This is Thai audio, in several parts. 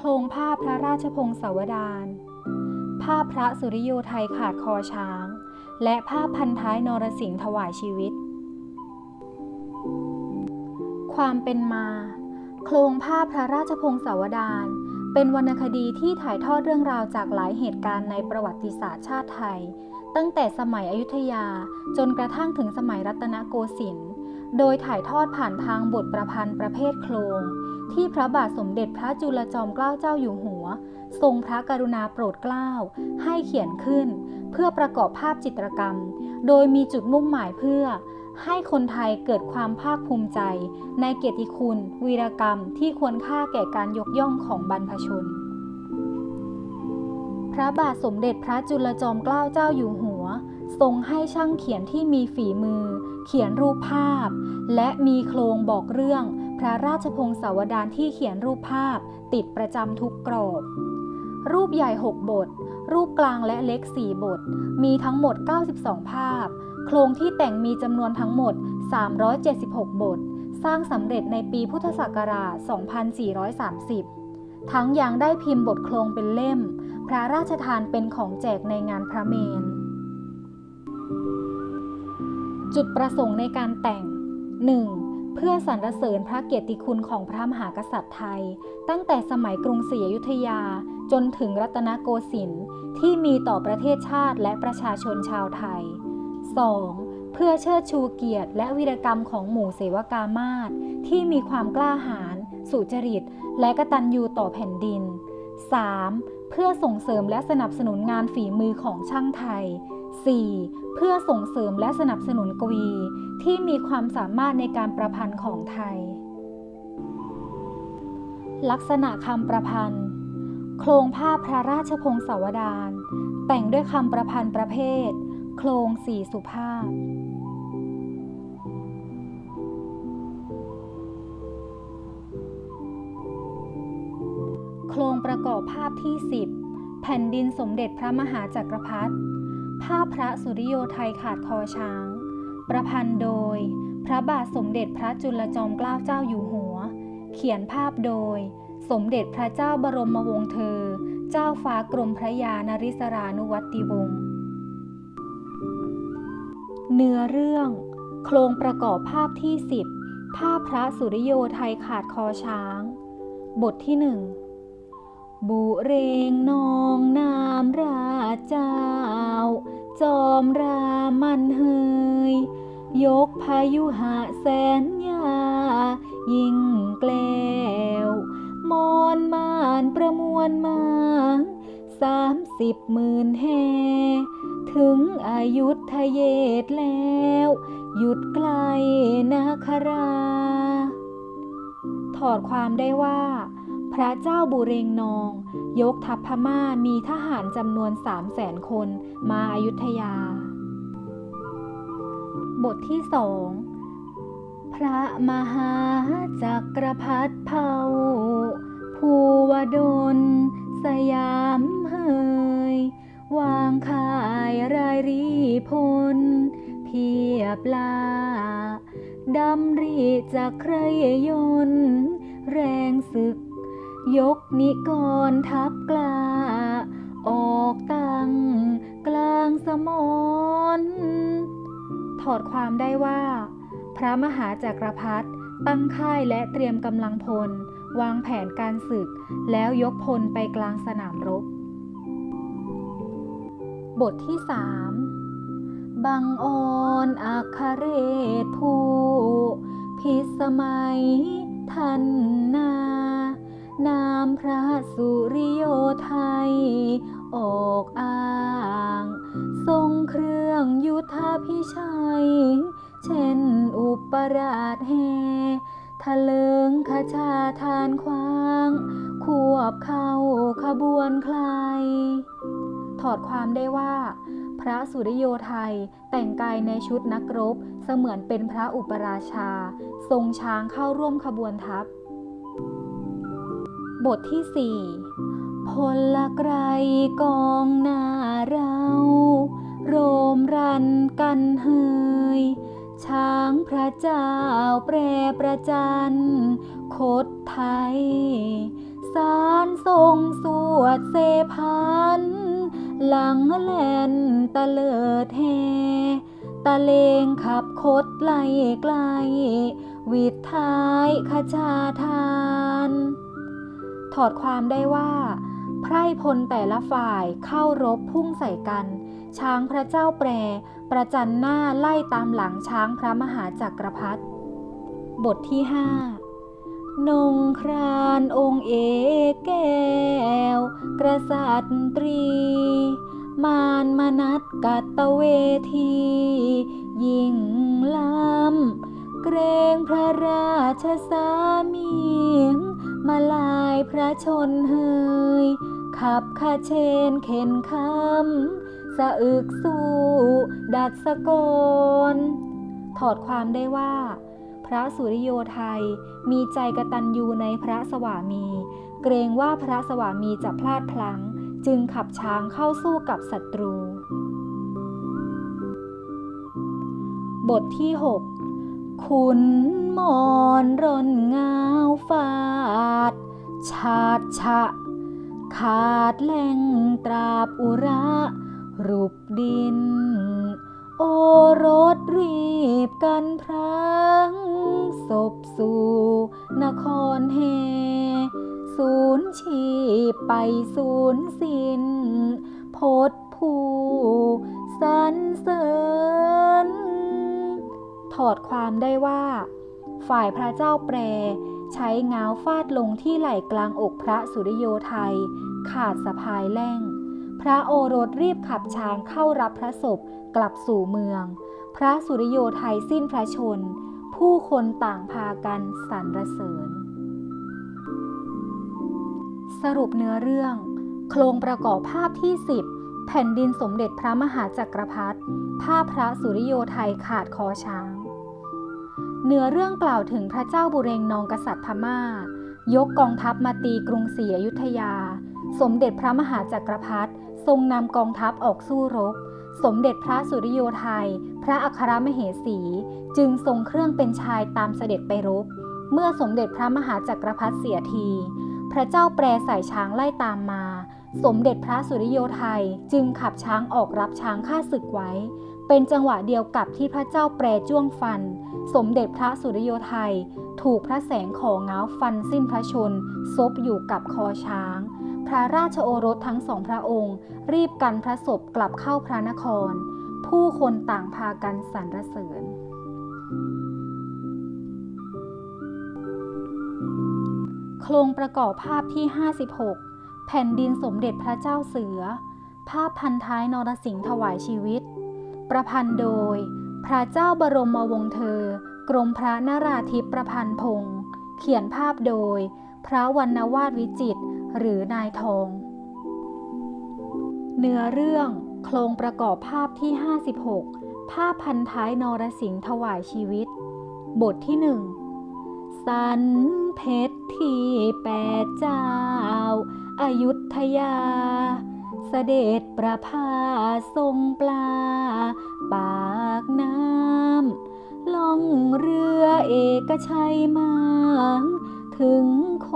โครงภาพพระราชพงศาวดารภาพพระสุริโยไทยขาดคอช้าง และภาพพันท้ายนรสิงห์ถวายชีวิต ความเป็นมา โครงภาพพระราชพงศาวดารเป็นวรรณคดีที่ถ่ายทอดเรื่องราวจากหลายเหตุการณ์ในประวัติศาสตร์ชาติไทย ตั้งแต่สมัยอยุธยาจนกระทั่งถึงสมัยรัตนโกสินทร์ โดยถ่ายทอดผ่านทางบทประพันธ์ประเภทโครง ที่พระบาทสมเด็จพระจุลจอมเกล้าเจ้าอยู่หัว ทรงพระกรุณาโปรดเกล้า ให้เขียนขึ้น เพื่อประกอบภาพจิตรกรรม โดยมีจุดมุ่งหมายเพื่อ ให้คนไทยเกิดความภาคภูมิใจ ในเกียรติคุณ วีรกรรมที่ควรค่าแก่การยกย่องของบรรพชน พระบาทสมเด็จพระจุลจอมเกล้าเจ้าอยู่หัว ทรงให้ช่างเขียนที่มีฝีมือ เขียนรูปภาพ และมีโครงบอกเรื่อง พระราชพงศาวดารที่เขียนรูปภาพ ติดประจำทุกกรอบ รูปใหญ่ 6 บท รูปกลางและเล็ก 4 บท มีทั้งหมด 92 ภาพ โครงที่แต่งมีจำนวนทั้งหมด 376 บท สร้างสำเร็จในปีพุทธศักราช 2430 ทั้งยังได้พิมพ์บทโครงเป็นเล่ม พระราชทานเป็นของแจกในงานพระเมน จุดประสงค์ในการแต่ง 1. เพื่อสรรเสริญพระเกียรติคุณของพระมหากษัตริย์ไทย ตั้งแต่สมัยกรุงศรีอยุธยาจนถึงรัตนโกสินทร์ที่มีต่อประเทศชาติและประชาชนชาวไทย 2. เพื่อเชิดชูเกียรติและวีรกรรมของหมู่เสวกามาศที่มีความกล้าหาญสุจริต และกตัญญูต่อแผ่นดิน 3. เพื่อส่งเสริมและสนับสนุนงานฝีมือของช่างไทย 4. เพื่อส่งเสริมและสนับสนุนกวี ที่มีความสามารถในการประพันธ์ของไทย ลักษณะคำประพันธ์ โครงภาพพระราชพงศาวดารแต่งด้วยคำประพันธ์ประเภท โครงสี่สุภาพโครงประกอบภาพที่ 10 แผ่นดินสมเด็จพระมหาจักรพรรดิ ภาพพระสุริโยไทยขาดคอช้าง ประพันธ์โดย พระบาทสมเด็จพระจุลจอมเกล้าเจ้าอยู่หัว เขียนภาพโดย สมเด็จพระเจ้าบรมวงศ์เธอ เจ้าฟ้ากรมพระยานริศรานุวัติวงศ์เนื้อเรื่อง โครงประกอบภาพที่ 10 ภาพพระสุริโยไทยขาดคอช้าง บทที่หนึ่ง บุเรงนองนามราเจ้า จอมรามันเฮย ยกพายุหะแสนยา ยิ่งแกล้วมอนมานประมวลมาสามสิบหมื่นแห่ถึงอายุทยเยตแล้ว หยุดไกลนาครา ถอดความได้ว่า พระเจ้าบุเรงนอง ยกทัพพม่ามีทหารจำนวนสามแสนคนมาอายุทยา บทที่สองพระมหาจักรพรรดิเผาภูวดล สยามเฮยวางขายรายรีพล เพียบลาดำรีจากใครยน แรงศึก นิกรทัพกล้า ออกตั้งกลางสมรถอดความได้ว่า พระมหาจักรพรรดิตั้งค่ายและเตรียมกำลังพล วางแผนการศึก แล้วยกพลไปกลางสนามรบ บทที่สามบังออนอัคเรศผู้ พิสมัยทันนา นามพระสุริโยไทย ออกอ้าง ทรงเครื่องยุทธพิชัย เช่นอุปราชแห่ทะเลิงขชาทานควาง ควบเข้าขบวนใคร ถอดความได้ว่า พระสุริโยไทยแต่งกายในชุดนักรบ เสมือนเป็นพระอุปราชา ทรงช้างเข้าร่วมขบวนทัพ บทที่สี่พลไกรกองหน้าเรา โรมรันกันเฮย ช้างพระเจ้าแปรประจันคดไทย สารทรงสวดเสพัน หลังแลนตะเลิดแฮตะเลงขับคดไล่ไกล วิดท้ายขจาทาน ถอดความได้ว่า ไพร่พลแต่ละฝ่ายเข้ารบพุ่งใส่กัน ช้างพระเจ้าแปร ประจันหน้าไล่ตามหลังช้างพระมหาจักรพรรดิบทที่ห้านงครานองค์เอกแก้วกษัตรี มานมนัดกัตเวที ยิ่งล้ำ เกรงพระราชสามีมาลายพระชนเฮย ขับขเชนเข็นคำสะอึกสู้ดัดสะกนถอดความได้ว่า พระสุริโยไทยมีใจกระตัญญูในพระสวามี เกรงว่าพระสวามีจะพลาดพลั้ง จึงขับช้างเข้าสู้กับศัตรู บทที่ 6 ขุนมอนร่นเงาวฟาด ชาดชะ ขาดแหล่งตราบอุระ รูปดิน โอรสรีบกันพรังศพสู่ นครเฮสูญชีพไปสูญสิ้น ถอดความได้ว่า ฝ่ายพระเจ้าแปร ใช้ง้าวฟาดลงที่ไหล่กลางอกพระสุริโยไทย ขาดสะพายแล่ง พระโอรสรีบขับช้างเข้ารับพระศพกลับสู่เมือง พระสุริโยไทยสิ้นพระชน ผู้คนต่างพากันสรรเสริญ สรุปเนื้อเรื่อง โครงประกอบภาพที่ 10แผ่นดินสมเด็จพระมหาจักรพรรดิภาพพระสุริโยไทยขาดคอช้าง เนื้อเรื่องกล่าวถึงพระเจ้าบุเรงนองกษัตริย์พม่า ยกกองทัพมาตีกรุงศรีอยุธยา สมเด็จพระมหาจักรพรรดิทรงนำกองทัพออกสู้รบ สมเด็จพระสุริโยไทย พระอัครมเหสี จึงทรงเครื่องเป็นชายตามเสด็จไปรบ เมื่อสมเด็จพระมหาจักรพรรดิเสียที พระเจ้าแปรใส่ช้างไล่ตามมา สมเด็จพระสุริโยไทยจึงขับช้างออกรับช้างฆ่าศึกไว้ เป็นจังหวะเดียวกับที่พระเจ้าแปรจ้วงฟัน สมเด็จพระสุริโยไทย ถูกพระแสงของง้าฟันสิ้นพระชน ซบอยู่กับคอช้าง พระราชโอรสทั้งสองพระองค์ รีบกันพระศพกลับเข้าพระนคร ผู้คนต่างพากันสรรเสริญ โครงประกอบภาพที่ 56 แผ่นดินสมเด็จพระเจ้าเสือ ภาพพันท้ายนรสิงห์ถวายชีวิต ประพันธ์โดย พระเจ้าบรมวงศ์เธอ กรมพระนราธิปประพันธ์พงศ์เขียนภาพโดย พระวรรณวาดวิจิตหรือนายทอง เนื้อเรื่องโครงประกอบภาพที่ 56 ภาพพันท้ายนรสิงห์ถวายชีวิต บทที่หนึ่งสันเพชรที่แปดเจ้าอายุทยา เสด็จประพาสทรงปลา ปากน้ำล่องเรือเอกชัยมาถึงโค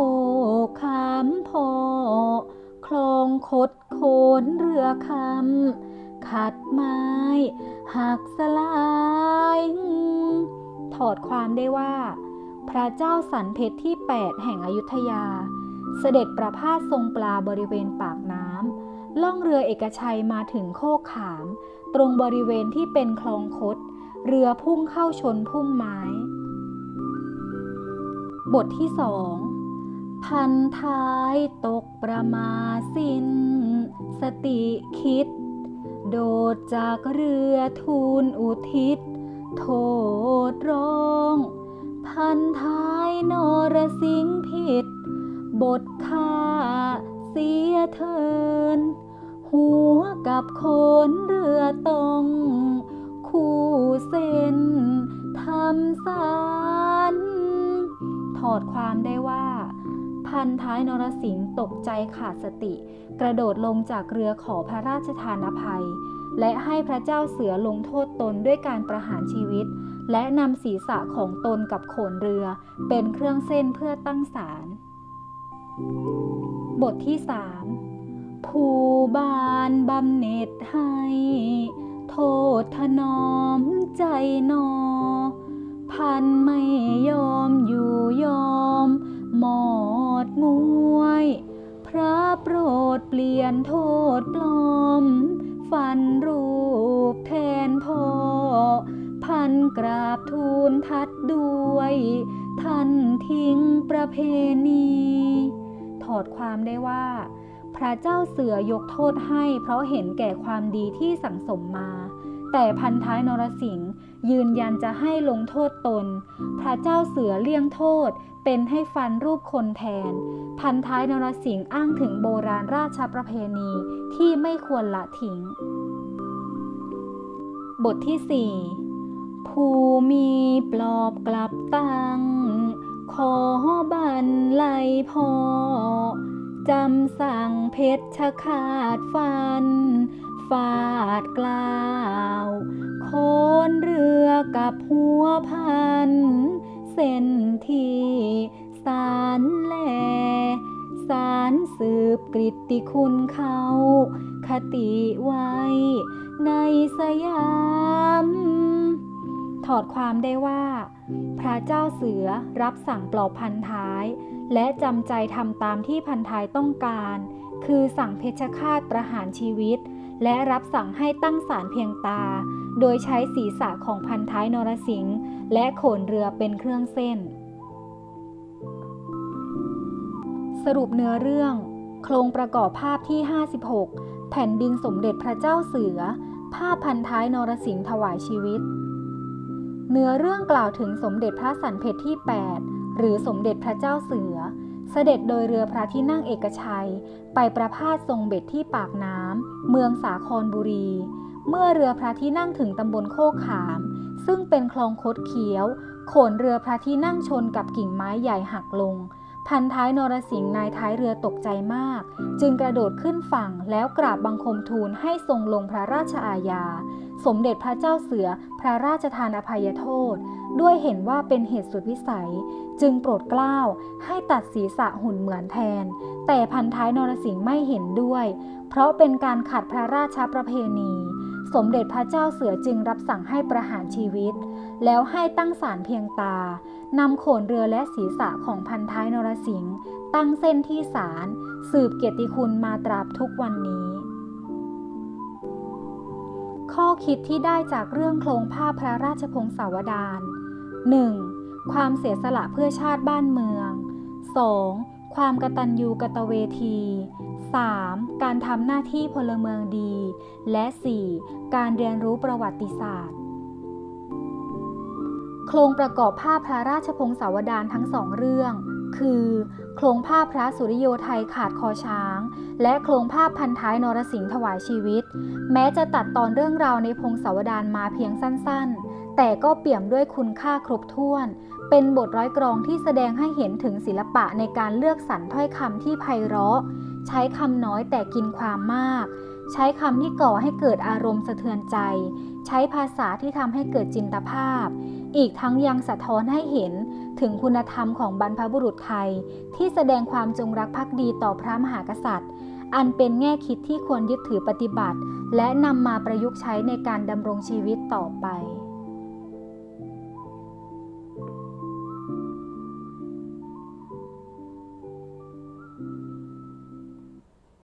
ขามพอ คลองคดโคนเรือคำ ขัดไม้หักสลาย ถอดความได้ว่า พระเจ้าสันเพชรที่ 8 แห่งอยุธยา เสด็จประพาสทรงปลาบริเวณปาก ล่องเรือเอกชัยมาถึงโคกขาม ตรงบริเวณที่เป็นคลองคด เรือพุ่งเข้าชนพุ่มไม้ บทที่สองพันท้ายตกประมาสินสติคิด โดดจากเรือทูลอุทิศ โทษร้อง พันท้ายนรสิงห์ผิด บทฆ่า เสียเทิน หัวกับโคนเรือตองคู่เส้นทำสารถอดความได้ว่า พันท้ายนรสิงห์ตกใจขาดสติ กระโดดลงจากเรือขอพระราชทานอภัย และให้พระเจ้าเสือลงโทษตนด้วยการประหารชีวิต และนำศีรษะของตนกับโขนเรือ เป็นเครื่องเส้นเพื่อตั้งศาล บทที่สามผู้บานบำเหน็จให้ โทษถนอมใจนอ พันไม่ยอมอยู่ยอม หมอดมวย พระโปรดเปลี่ยนโทษปลอม ฟันรูปแทนพ่อ พันกราบทูลทัดด้วย ท่านทิ้งประเพณี อดความได้ว่า พระเจ้าเสือยกโทษให้เพราะเห็นแก่ความดีที่สั่งสมมา แต่พันท้ายนรสิงห์ยืนยันจะให้ลงโทษตน พระเจ้าเสือเลี่ยงโทษเป็นให้ฟันรูปคนแทน พันท้ายนรสิงห์อ้างถึงโบราณราชประเพณีที่ไม่ควรละทิ้ง บทที่4ผู้มีปลอบกลับตั้งขอบ รรลัยพอจำสั่งเพชรขาดฟัน ฟาดกล่าวโคนเรือกับหัวพัน เส้นที่สารแลสารสืบกริตติคุณเขาคติไว้ในสยาม ถอดความได้ว่า พระเจ้าเสือรับสั่งปลอบพันท้าย และจำใจทำตามที่พันท้ายต้องการ คือสั่งเพชฌฆาตประหารชีวิต และรับสั่งให้ตั้งศาลเพียงตา โดยใช้ศีรษะของพันท้ายนรสิงห์และโขนเรือเป็นเครื่องเส้น สรุปเนื้อเรื่อง โครงประกอบภาพที่ 56 แผ่นดินสมเด็จพระเจ้าเสือ ภาพพันท้ายนรสิงห์ถวายชีวิต เนื้อเรื่องกล่าวถึงสมเด็จพระสันเพชรที่ 8 หรือสมเด็จพระเจ้าเสือ เสด็จโดยเรือพระที่นั่งเอกชัย ไปประพาสทรงเบ็ดที่ปากน้ำเมืองสาครบุรี เมื่อเรือพระที่นั่งถึงตำบลโคกขาม ซึ่งเป็นคลองคดเคี้ยว โขนเรือพระที่นั่งชนกับกิ่งไม้ใหญ่หักลง พันท้ายนรสิงห์นายท้ายเรือตกใจมาก จึงกระโดดขึ้นฝั่งแล้วกราบบังคมทูลให้ทรงลงพระราชอาญา สมเด็จพระเจ้าเสือพระราชทานอภัยโทษ ด้วยเห็นว่าเป็นเหตุสุดวิสัย จึงโปรดเกล้าให้ตัดศีรษะหุ่นเหมือนแทน แต่พันท้ายนรสิงห์ไม่เห็นด้วย เพราะเป็นการขัดพระราชประเพณี สมเด็จพระเจ้าเสือจึงรับสั่งให้ประหารชีวิต แล้วให้ตั้งศาลเพียงตานำโขนเรือและศีรษะของพันท้ายนรสิงห์ตั้งเส้นที่ศาลสืบเกียรติคุณมาตราบทุกวันนี้ ข้อคิดที่ได้จากเรื่องโครงภาพพระราชพงศาวดาร 1. ความเสียสละเพื่อชาติบ้านเมือง 2. ความกตัญญูกตเวที 3. การทำหน้าที่พลเมืองดี และ 4. การเรียนรู้ประวัติศาสตร์ โครงประกอบภาพพระราชพงศาวดารทั้งสองเรื่อง คือ โครงภาพพระสุริโยไทยขาดคอช้าง และโครงภาพพันท้ายนรสิงห์ถวายชีวิต แม้จะตัดตอนเรื่องราวในพงศาวดารมาเพียงสั้นๆ แต่ก็เปี่ยมด้วยคุณค่าครบถ้วน เป็นบทร้อยกรองที่แสดงให้เห็นถึงศิลปะในการเลือกสรรถ้อยคำที่ไพเราะ ใช้คำน้อยแต่กินความมาก ใช้คำที่ก่อให้เกิดอารมณ์สะเทือนใจ ใช้ภาษาที่ทำให้เกิดจินตภาพ อีกทั้งยังสะท้อนให้เห็น ถึงคุณธรรมของบรรพบุรุษไทย ที่แสดงความจงรักภักดีต่อพระมหากษัตริย์ อันเป็นแง่คิดที่ควรยึดถือปฏิบัติ และนำมาประยุกต์ใช้ในการดำรงชีวิตต่อไป